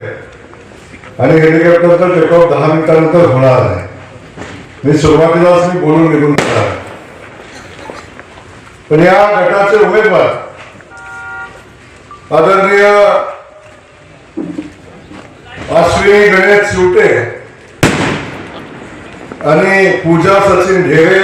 आणि हेलिकॉप्टरचा टेकऑफ दहा मिनिटानंतर होणार आहे. मी सुरुवातीलाच मी बोलून निघून जाणार पण या गटाचे उमेदवार आदरणीय अश्विनी गणेश शिवटे आणि पूजा सचिन ढेरे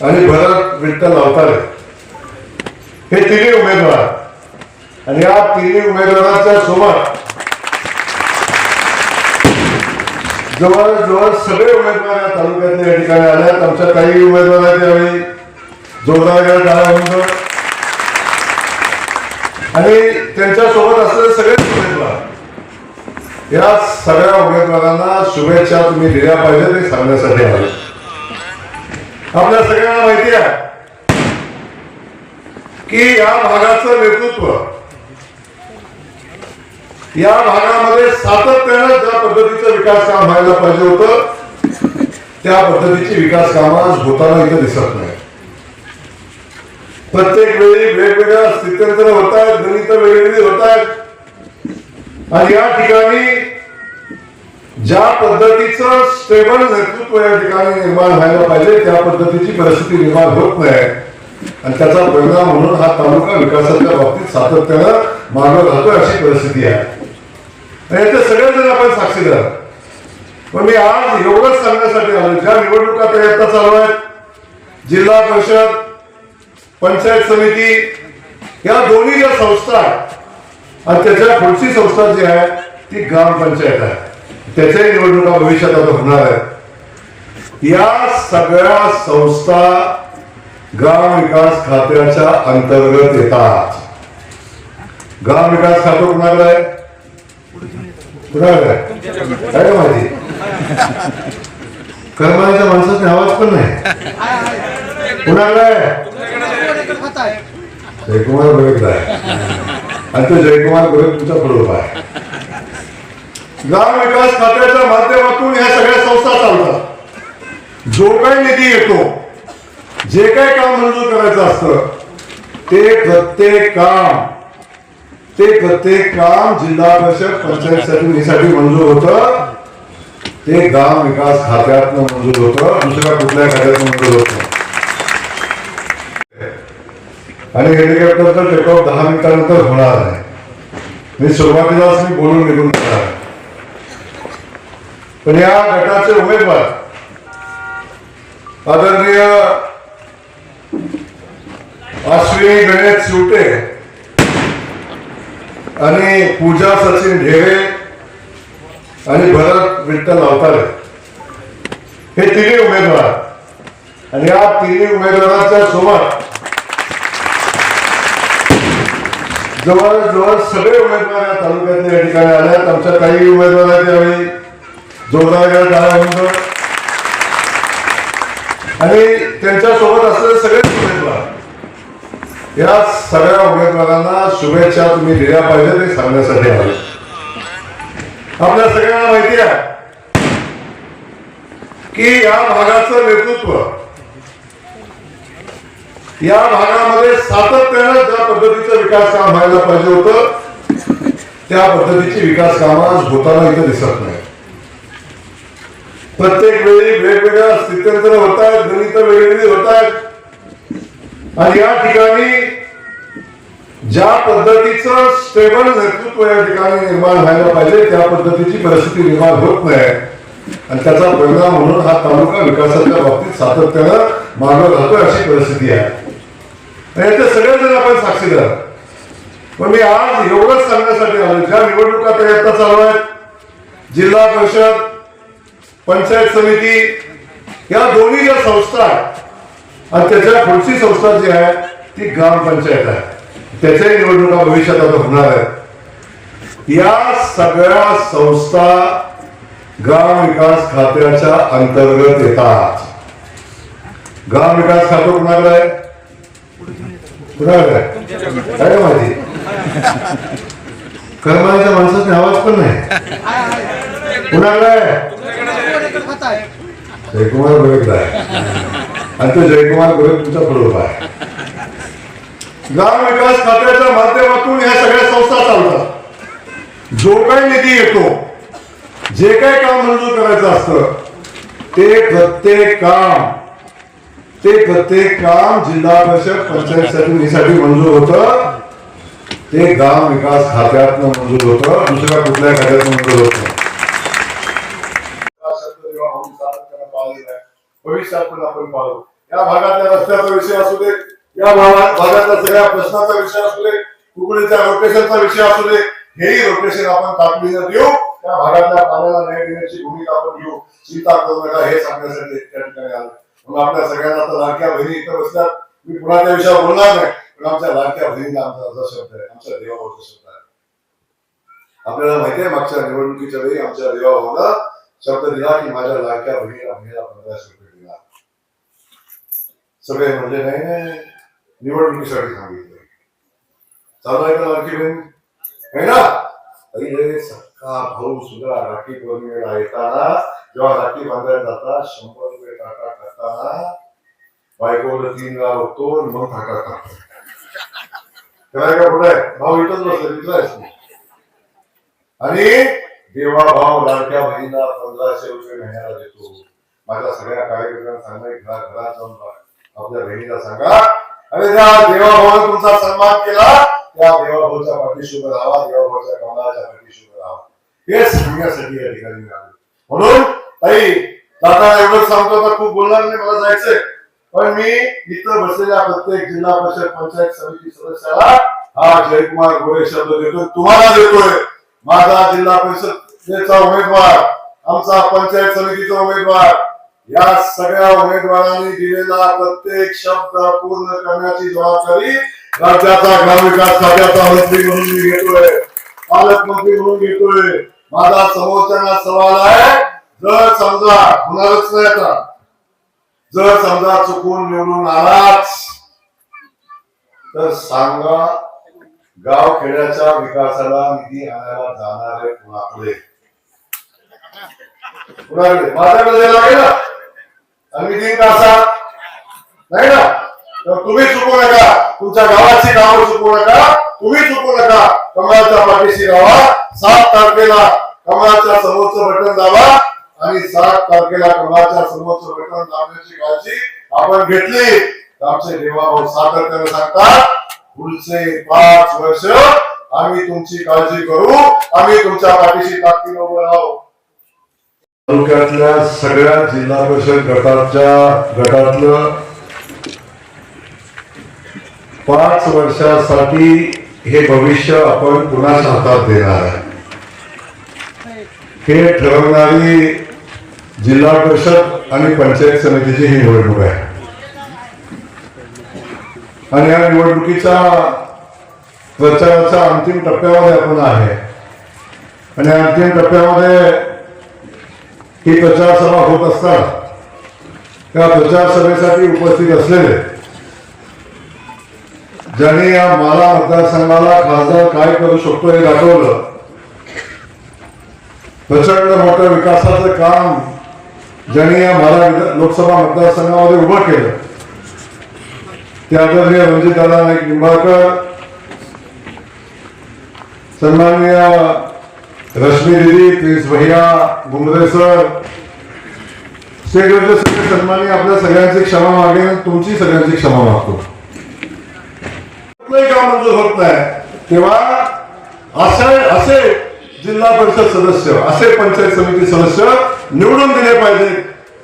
आणि भरत विठ्ठल अवतारे. हे तिन्ही उमेदवार आणि या तिन्ही उमेदवारांच्या सोबत जवळजवळ सगळे उमेदवार या तालुक्यातल्या या ठिकाणी आल्यात आमच्या काही उमेदवारांच्या वेळी जोरदार टाळा होऊन आणि त्यांच्यासोबत असलेले सगळेच उमेदवार या सगळ्या उमेदवारांना शुभेच्छा तुम्ही दिल्या पाहिजे ते सांगण्यासाठी आले. आपल्या सगळ्यांना माहिती आहे की या भागाचं नेतृत्व या भागामध्ये सातत्यानं ज्या पद्धतीचं विकास काम व्हायला पाहिजे होतं त्या पद्धतीची विकास कामं आज होताना इथं दिसत नाही. प्रत्येक वेळी वेगवेगळ्या स्थित्यंतर होत आहेत गणित वेगवेगळी होत आहेत. आणि या ठिकाणी ज्या पद्धतीचं स्टेबल नेतृत्व या ठिकाणी निर्माण व्हायला पाहिजे त्या पद्धतीची परिस्थिती निर्माण होत नाही. आणि त्याचा परिणाम म्हणून हा तालुका विकासाच्या बाबतीत सातत्यानं मागं राहतोय अशी परिस्थिती आहे. याच्या सगळ्या जण आपण साक्षीदार पण मी आज एवढंच सांगण्यासाठी आलो ज्या निवडणुका प्रयत्न चालू आहेत जिल्हा परिषद पंचायत समिती या दोन्ही ज्या संस्था आहेत आणि त्याच्या पुढची संस्था जी आहे ती ग्रामपंचायत आहे. त्याच्याही निवडणुका भविष्यात आता होणार आहेत. या सगळ्या संस्था ग्राम विकास खात्याच्या अंतर्गत येतात. ग्राम विकास खातं कुणाकडे आहे? कुणाकडे काय माहिती? कर्माच्या माणसाचा आवाज पण नाही. कुणाकडे? जयकुमार गोरेकला आहे. आणि तो जयकुमार गोरेक तुमचा प्रलोभ आहे. ग्राम विकास खात्याच्या माध्यमातून या सगळ्या संस्था चालतात. जो काही निधी येतो जे काही काम मंजूर करायचं असतं ते प्रत्येक काम ते प्रत्येक काम जिल्हा परिषद पंचायत समितीसाठी मंजूर होतं. ते ग्राम विकास खात्यातनं मंजूर होतं. दुसऱ्या कुठल्या खात्यात मंजूर होत आणि हेलिकॉप्टरचा टेकऑफ दहा मिनिटानंतर होणार आहे. मी सुरुवातीलाच मी बोलून निघून जाणार पण या गटाचे उमेदवार आदरणीय अश्विनी गणेश शिवटे आणि पूजा सचिन ढेरे आणि भरत विठ्ठल अवतारे. हे तिन्ही उमेदवार. आणि या तिन्ही उमेदवारांच्या सोबत जवळजवळ सगळे उमेदवार या तालुक्यातल्या या ठिकाणी आल्यात. आमच्या काही उमेदवार त्यावेळी जोरदार टाळा आणि त्यांच्यासोबत असलेले सगळेच उमेदवार. या सगळ्या उमेदवारांना शुभेच्छा तुम्ही दिल्या पाहिजे ते सांगण्यासाठी. आले आपल्या सगळ्यांना माहिती आहे की या भागाचं नेतृत्व या भागामध्ये सातत्यानं ज्या पद्धतीचं विकास काम व्हायला पाहिजे होतं त्या पद्धतीची विकास कामं आज होताना इथं दिसत नाही. प्रत्येक वेळी वेगवेगळ्या स्थित्यंतर होत आहेत गणित वेगवेगळी होत आहेत. आणि या ठिकाणी ज्या पद्धतीचं स्टेबल नेतृत्व या ठिकाणी निर्माण व्हायला पाहिजे त्या पद्धतीची परिस्थिती निर्माण होत नाही. आणि त्याचा परिणाम म्हणून हा तालुका विकासाच्या बाबतीत सातत्यानं मागं राहतोय अशी परिस्थिती आहे. आणि याचे सगळेजण आपण साक्षीदार पण मी आज एवढंच सांगण्यासाठी आलो ज्या निवडणुका त्या आता चालू आहेत जिल्हा परिषद पंचायत समिती या दोन्ही ज्या संस्था आहेत आणि त्याच्या पुढची संस्था जी आहे ती ग्रामपंचायत आहे. त्याच्याही निवडणुका भविष्यात आता होणार आहेत. या सगळ्या संस्था ग्राम विकास खात्याच्या अंतर्गत येतात. ग्राम विकास खातं कुणाकडे आहे? कुणाकडे आहे? काय माहिती? कर्माच्या माणसाचा आवाज पण नाही. कुणाकडे आहे? जयकुमार बघितला आहे. आणि तो जयकुमार गोरे तुमचा बरोबर आहे. ग्राम विकास खात्याच्या माध्यमातून या सगळ्या संस्था चालतात. जो काही निधी येतो जे काही काम मंजूर करायचं असतं ते प्रत्येक काम ते प्रत्येक काम जिल्हा परिषद पंचायत समितीसाठी मंजूर होतं. ते ग्राम विकास खात्यात मंजूर होतं. दुसऱ्या कुठल्या खात्यात मंजूर होत भविष्यात पण आपण पाहू. या भागातल्या रस्त्याचा विषय असू दे या भागात भागातल्या सगळ्या प्रश्नाचा विषय असू दे कुकडीच्या रोटेशनचा विषय असू दे हेही रोटेशन आपण तातडीनं देऊ. त्या भागातल्या पाण्याला न्याय देण्याची भूमिका आपण घेऊ. चिंता करू नका हे सांगण्यासाठी त्या ठिकाणी आलो. मग आपल्या सगळ्यांना तर लाडक्या बहिणी इथं बसल्यात. मी पुन्हा त्या विषयावर बोलणार नाही पण आमच्या लाडक्या बहिणीला आमचा असा शब्द आहे आमच्या देवाभाऊचा शब्द आहे. आपल्याला माहिती आहे मागच्या निवडणुकीच्या वेळी आमच्या देवाभाऊला शब्द दिला की माझ्या लाडक्या बहिणीला महिला पंधरा सगळे म्हणजे नाही नाही निवडणुकीसाठी सांगितलं चालू आहे का लाडकी बहीण आहे ना? पहिले सक्का भाऊ सुद्धा राखी पौर्णिमेला येताना जेव्हा राखी बांधायला जातात शंभर रुपये टाका टाकताना बायकोला तीन गाव होतो आणि मग टाका टाकतो त्याला काय कुठं आहे? भाऊ इथंच बसला तिथला आणि देवा भाव लाडक्या बहिणीला पंधराशे रुपये महिन्याला देतो. माझ्या सगळ्या कार्यकर्त्यांना सांगा घरा घरात जाऊन आपल्या बहिणीला सांगा. आणि त्या देवाभाऊ तुमचा सन्मान केला. त्या देवाभाऊच्या पाठीशी उभं राहावा देवाभाऊच्या कमलाच्या पाठीशी उभं राहावा हे सांगण्यासाठी या ठिकाणी मिळाले म्हणून ताई दादा एवढंच सांगतो तर खूप बोलणार नाही मला जायचंय. पण मी इथं बसलेल्या प्रत्येक जिल्हा परिषद पंचायत समिती सदस्याला हा जयकुमार गोरे शब्द देतोय. तुम्हाला देतोय. माझा जिल्हा परिषदेचा उमेदवार आमचा पंचायत समितीचा उमेदवार या सगळ्या उमेदवारांनी दिलेला प्रत्येक शब्द पूर्ण करण्याची जबाबदारी राज्याचा ग्रामविकास खात्याचा मंत्री म्हणून मी घेतोय. पालकमंत्री म्हणून घेतोय. माझा समोरच्या सवाल आहे जर समजा होणारच नाही आता. जर समजा चुकून निवडून आलाच तर सांगा गाव खेड्याच्या विकासाला निधी आणायला जाणारे कुणाकडे? कुणाकडे? माझ्याकडे लागेल ना? आणि तीन तासात असा नाही ना? तर तुम्ही चुकू नका. तुमच्या गावाची नावं चुकू नका. तुम्ही चुकू नका. कमळाच्या पाठीशी राहा. सात तारखेला कमळाच्या समोरचं बटन दाबा आणि सात तारखेला कमळाच्या समोरचं बटन दाबण्याची काळजी आपण घेतली. तर आमचे देवाभाऊ सातत्याने सांगतात पुढचे पाच वर्ष आम्ही तुमची काळजी करू. आम्ही तुमच्या पाठीशी ताकदीने उभं राहू. तालुक्यातल्या सगळ्या जिल्हा परिषद गटाच्या गटातलं पाच वर्षासाठी हे भविष्य आपण कुणाच्या हातात देणार आहे. हे ठरवणारी जिल्हा परिषद आणि पंचायत समितीची ही निवडणूक आहे. आणि या निवडणुकीच्या प्रचाराच्या अंतिम टप्प्यामध्ये आपण आहे. आणि अंतिम टप्प्यामध्ये ही प्रचार सभा होत असताना त्या प्रचार सभेसाठी उपस्थित असलेले ज्यांनी या माला मतदारसंघाला खासदार काय करू शकतो हे दाखवलं प्रचंड मोठं विकासाचं काम ज्यांनी या माला लोकसभा मतदारसंघामध्ये उभं केलं. ते आदरणीय रणजितदादा नाईक निंबाळकर सन्माननीय रश्मी दिदी प्रिन्स भैया गुमरे सर. स्टेट सन्मानी आपल्या सगळ्यांची क्षमा मागेन. तुमची सगळ्यांची क्षमा मागतो. का मंजूर होत नाही. तेव्हा असे असे जिल्हा परिषद सदस्य असे पंचायत समिती सदस्य निवडून दिले पाहिजे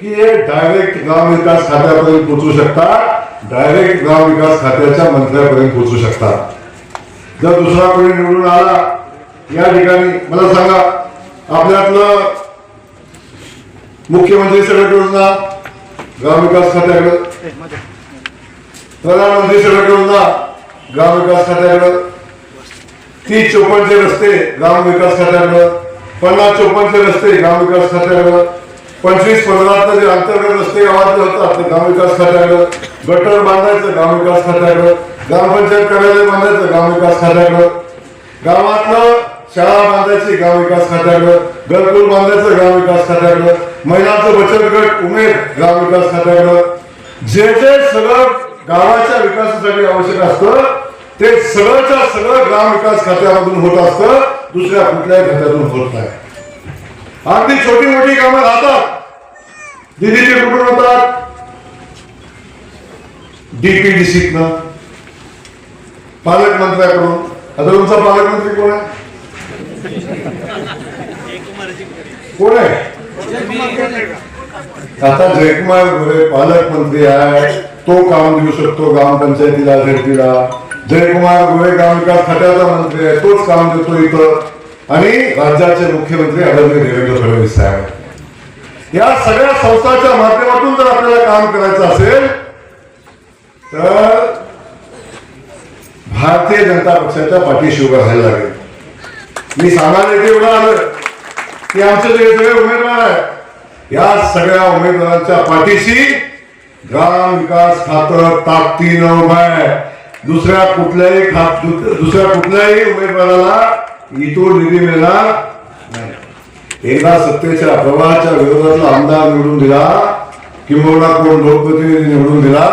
की हे डायरेक्ट ग्रामविकास खात्यापर्यंत पोहोचू शकतात. डायरेक्ट ग्रामविकास खात्याच्या मंत्र्यापर्यंत पोहोचू शकतात. जर दुसरा कोणी निवडून आला या ठिकाणी मला सांगा आपल्यातलं मुख्यमंत्री सडक योजना ग्रामविकास खात्याकडं? प्रधानमंत्री सडक योजना ग्रामविकास खात्याकडं? तीस चोपन्नचे रस्ते ग्रामविकास खात्याकडं? पन्नास चोपन्नचे रस्ते ग्रामविकास खात्याकडं? पंचवीस पंधरातलं जे अंतर्गत रस्ते गावातले होतात ते ग्रामविकास खात्याकडं? गटर बांधायचं ग्रामविकास खात्याकडं? ग्रामपंचायत कार्यालय बांधायचं ग्रामविकास खात्याकडं? गावातलं शाळा बांधायची ग्रामविकास खात्याकडं घरकुल बांधायचं विकास खात्याकडं महिलांचं बचत गट उमेद गाव विकास खात्याकडं. जे जे सगळं गावाच्या विकासासाठी आवश्यक असतं ते सगळंच्या सगळं ग्राम विकास खात्यामधून होत असतं दुसऱ्या कुठल्याही खात्यातून होत नाही. अगदी छोटी मोठी कामं राहतात. दिदीचे कुठून होतात? डीपीडीसीतनं पालकमंत्र्याकडून. आता तुमचा पालकमंत्री कोण आहे? कोण आहे? आता जयकुमार गोरे पालकमंत्री आहे. तो काम देऊ शकतो ग्रामपंचायतीला झेडपीला जयकुमार गोरे ग्रामविकास खात्याचा मंत्री आहे. तोच काम देतो इथं. आणि राज्याचे मुख्यमंत्री आदरणीय देवेंद्र फडणवीस साहेब या सगळ्या संस्थांच्या माध्यमातून जर आपल्याला काम करायचं असेल तर भारतीय जनता पक्षाच्या पाठीशी उभं राहायला लागेल. मी सामान्य एवढं आलं की आमचे जे सगळे उमेदवार आहेत. या सगळ्या उमेदवारांच्या पाठीशी ग्राम विकास खातं ताकदीनं उभं आहे. दुसऱ्या कुठल्याही खात दुसऱ्या कुठल्याही उमेदवाराला इथून निधी मिळणार नाही. एकदा सत्तेच्या प्रवाहाच्या विरोधातला आमदार निवडून दिला किंबहुना कोण लोकप्रतिनिधी निवडून दिला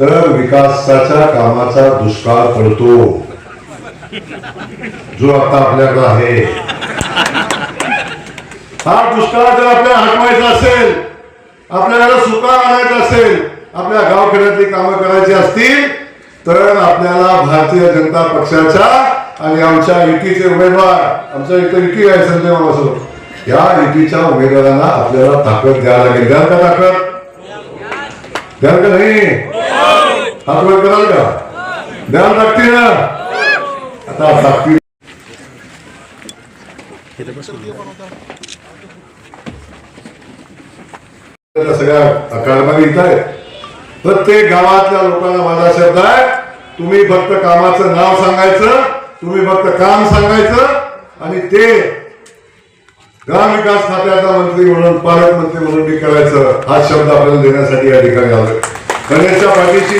तर विकासाच्या कामाचा दुष्काळ पडतो. जो आता आपल्याकडे आहे. हा दुष्काळ जर आपल्याला हटवायचा असेल आपल्याला सुका आणायचा असेल आपल्या गावखेड्यातली कामं करायची असतील तर आपल्याला भारतीय जनता पक्षाच्या आणि आमच्या युतीचे उमेदवार आमच्या इथं युती आहे संजय मामा या युतीच्या उमेदवारांना आपल्याला ताकद द्यायला लागेल. द्याल का ताकद? द्याल का नाही? हात वर कराल का? द्याल लागतील ना? आता ताकदी सगळ्या कारभारी इथं आहेत. प्रत्येक गावातल्या लोकांना माझा शब्द आहे तुम्ही फक्त कामाचं नाव सांगायचं तुम्ही फक्त काम सांगायचं आणि ते ग्रामविकास खात्याचा मंत्री म्हणून पालकमंत्री म्हणून मी करायचं हा शब्द आपल्याला देण्यासाठी या ठिकाणी आलोय. गणेशच्या पाठीशी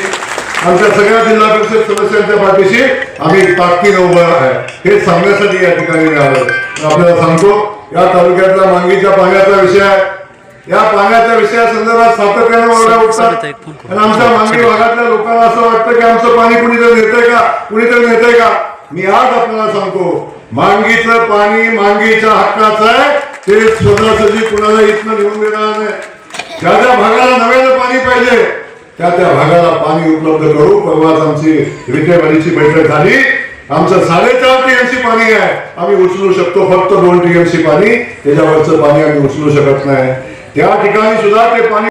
आमच्या सगळ्या जिल्हा परिषद सदस्यांच्या पाठीशी आम्ही ताकदीनं उभं आहे. हे सांगण्यासाठी या ठिकाणी आपल्याला सांगतो या तालुक्यातल्या मांगीच्या पाण्याचा विषय आहे. या पाण्याच्या विषयासंदर्भात सातत्यानं ओरडा उठतात. आणि आमच्या मांगी भागातल्या लोकांना असं वाटतं की आमचं पाणी कुणीतरी नेतंय का? कुणीतरी नेतंय का? मी आज आपल्याला सांगतो मांगीचं पाणी मांगीच्या हक्काचं आहे. ते स्वतःसाठी कुणाला इथनं निघून देणार नाही. ज्या ज्या भागाला नव्यानं पाणी पाहिजे त्या त्या भागाला पाणी उपलब्ध करू परवाच आमची विटेवाडीची बैठक झाली. आमचं साडेचार टीएमसी पाणी आहे. आम्ही उचलू शकतो फक्त दोन टीएमसी पाणी. त्याच्यावरचं पाणी आम्ही उचलू शकत नाही. त्या ठिकाणी सुद्धा ते पाणी